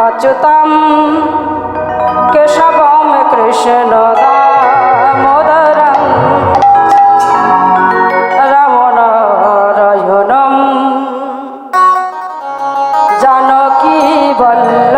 अच्युतं केशवं कृष्णदामोदरं रमणारयणं जानकी वल्लभम्